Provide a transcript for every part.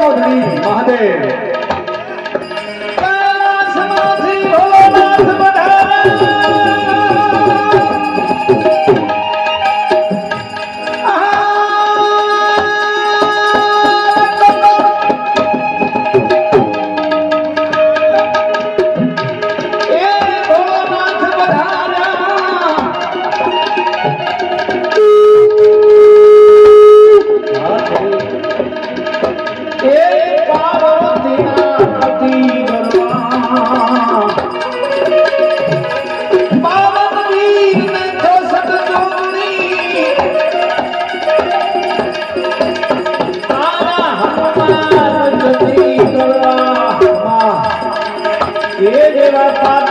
ચૌધરી મહાદેવ એ જેવા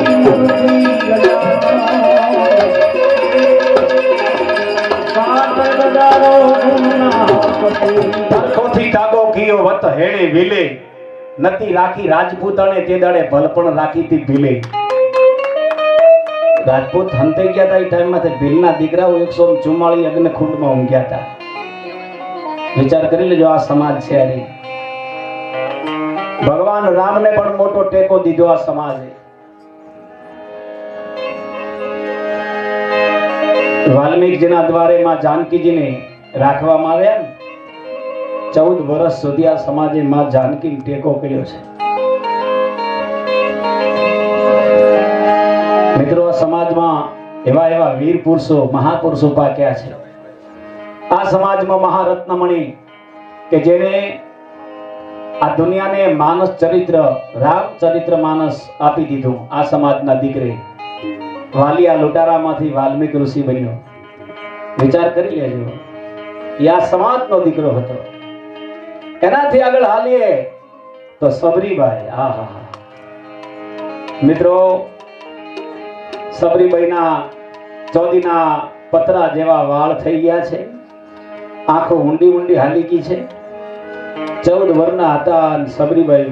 હરખોથી ટાગો કીયો વત હેણે વિલે. નતી રાખી રાજપૂતણે તે દાડે ભલપણ રાખી તી ભીલે. રાજપૂત હંતે ગયા હતા એ ટાઈમમાં ભીલના દીકરાઓ એકસો ચુમ્માળી અગ્નિકુંડમાં ઊંઘ્યા હતા વિચાર કરી લેજો, આ સમાજ છે અરે ભગવાન રામને પણ મોટો ટેકો દીધો આ સમાજે. વાલ્મીકજીના દ્વારે માં જાનકીજીને રાખવામાં આવ્યા ચૌદ વર્ષ સુધી આ સમાજે માં જાનકી ટેકો કર્યો છે. મિત્રો, આ સમાજમાં એવા એવા વીર પુરુષો, મહાપુરુષો પાક્યા છે. આ સમાજમાં મહારત્નમણી કે જેને આ દુનિયાને માનસ ચરિત્ર, રામ ચરિત્ર માનસ આપી દીધું. આ સમાજના દીકરે વાલિયા લોટારામાંથી વાલ્મીક ઋષિ બન્યો. વિચાર કરી લેજો. એ આ સમાજનો દીકરો હતો. એનાથી આગળ હાલીએ તો સબરીબાઈ, આ હા મિત્રો, સબરીબાઈના ચોદીના પતરા જેવા વાળ થઈ ગયા છે. આંખો ઊંડી ઊંડી હાલીકી છે. ચૌદ વર્ણ હતા અને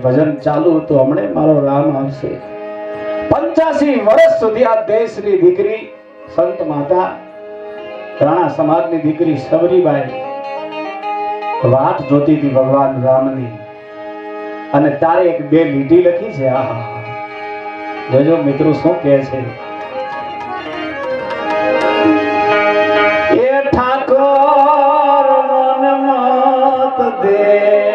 ભજન ચાલુ હતું. હમણે મારો રામ આવશે. પંચ્યાસી વર્ષ સુધી આ દેશની દીકરી સંત માતા રાણા સમાજની દીકરી સબરીબાઈ વાટ જોતી હતી ભગવાન રામની. અને તારે એક બે લીટી લખી છે. આહા. જોજો મિત્રો શું કહે છે. એ ઠાકોર મન મત દે.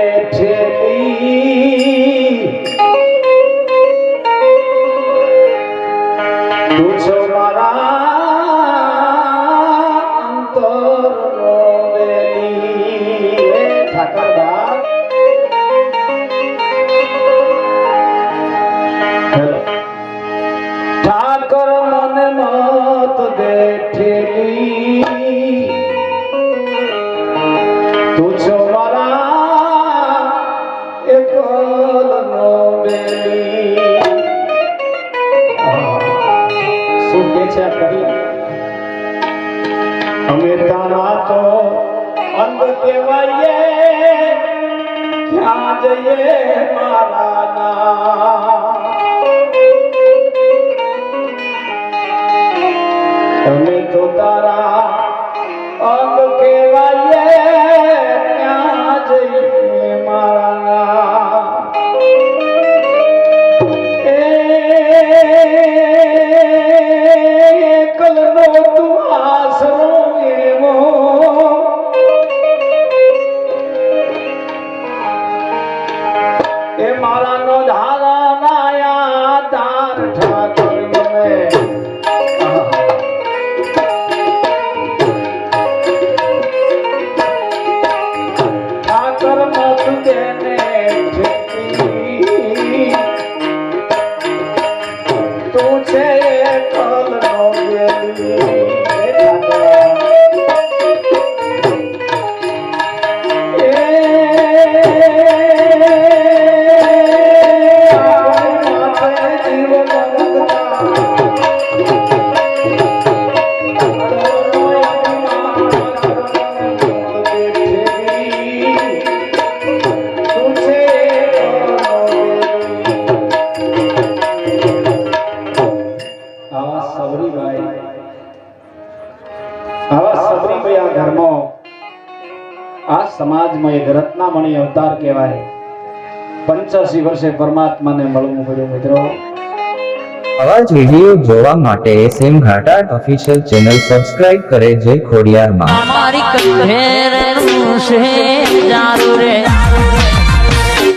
અંગ કહેવાઈએ ક્યાં જઈએ મારા ના મારા નો ધારા નાયા તાર ઠાકોર મને. તું છે સમાજમાં એક રત્નામણી અવતાર કહેવાય. પંચ્યાસી વર્ષે પરમાત્માને મળવું પડ્યું મિત્રો. આવા જ વીડિયો જોવા માટે એસએમ ઘાટા ઓફિશિયલ ચેનલ સબસ્ક્રાઇબ કરે જે ખોડિયારમાં. અમારી કંઠેરનું છે જારું રે.